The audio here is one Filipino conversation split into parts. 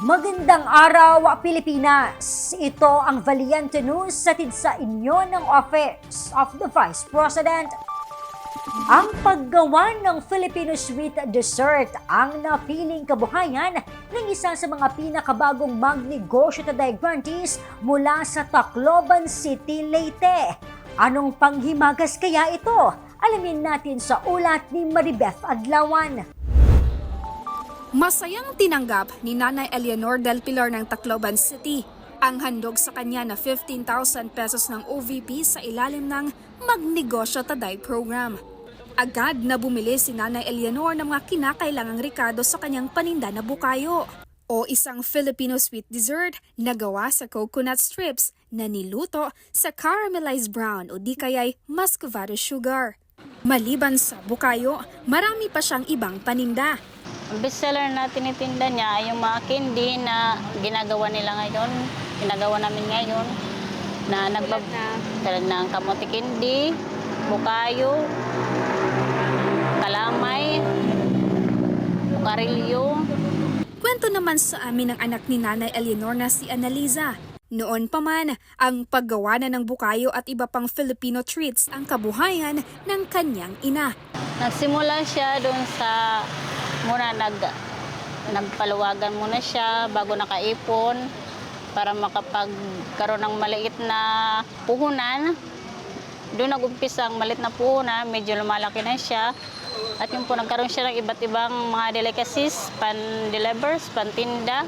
Magandang araw, Pilipinas! Ito ang Valiente News satid sa inyo ng Office of the Vice President. Ang paggawa ng Filipino Sweet Dessert ang napiling kabuhayan ng isa sa mga pinakabagong magnegosyo na grantees mula sa Tacloban City, Leyte. Anong panghimagas kaya ito? Alamin natin sa ulat ni Maribeth Adlawan. Masayang tinanggap ni Nanay Eleanor Del Pilar ng Tacloban City ang handog sa kanya na 15,000 pesos ng OVP sa ilalim ng Magnegosyo Taday program. Agad na bumili si Nanay Eleanor ng mga kinakailangang rekado sa kanyang paninda na bukayo o isang Filipino sweet dessert na gawa sa coconut strips na niluto sa caramelized brown o di kaya'y muscovado sugar. Maliban sa bukayo, marami pa siyang ibang paninda. Ang bestseller na tinitinda niya ay yung mga candy na ginagawa nila ngayon, ginagawa namin ngayon, na nagbab... Tulad ng kamote candy, bukayo, kalamay, bukarilyo. Kwento naman sa amin ng anak ni Nanay Eleanor na si Analiza. Noon pa man, ang paggawa na ng bukayo at iba pang Filipino treats ang kabuhayan ng kanyang ina. Nagsimula siya doon sa... Muna nag, nagpaluwagan muna siya bago nakaipon para makapagkaroon ng maliit na puhunan. Doon nag-umpisa ang maliit na puhunan, medyo lumalaki na siya. At yung po nagkaroon siya ng iba't ibang mga delicacies, pan-delivers, pan-tinda.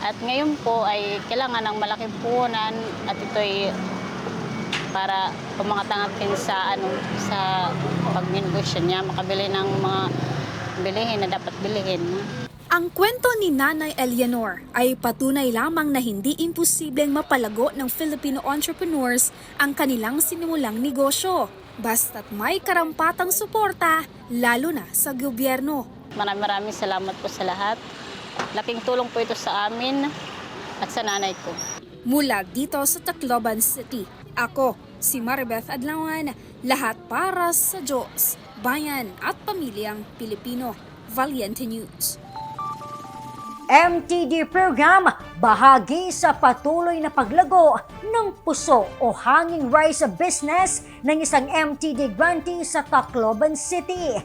At ngayon po ay kailangan ng malaking puhunan at ito'y para pumangatangapin sa ano sa pagnegosyo niya makabili ng mga bilihin na dapat bilihin. Ang kwento ni Nanay Eleanor ay patunay lamang na hindi imposibleng mapalago ng Filipino entrepreneurs ang kanilang sinimulang negosyo. Basta't may karampatang suporta, lalo na sa gobyerno. Maraming maraming salamat po sa lahat. Laking tulong po ito sa amin at sa nanay ko. Mula dito sa Tacloban City, ako, si Maribeth Adlawan, lahat para sa Diyos, bayan at pamilyang Pilipino. Valiente News. MTD program bahagi sa patuloy na paglago ng puso o hanging rice business ng isang MTD grantee sa Tacloban City.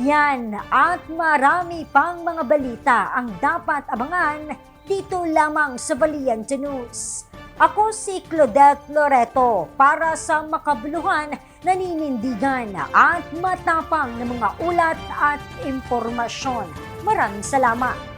Yan at marami pang mga balita ang dapat abangan dito lamang sa Valiente News. Ako si Claudette Loreto para sa makabuluhan, naninindigan at matapang na mga ulat at impormasyon. Maraming salamat!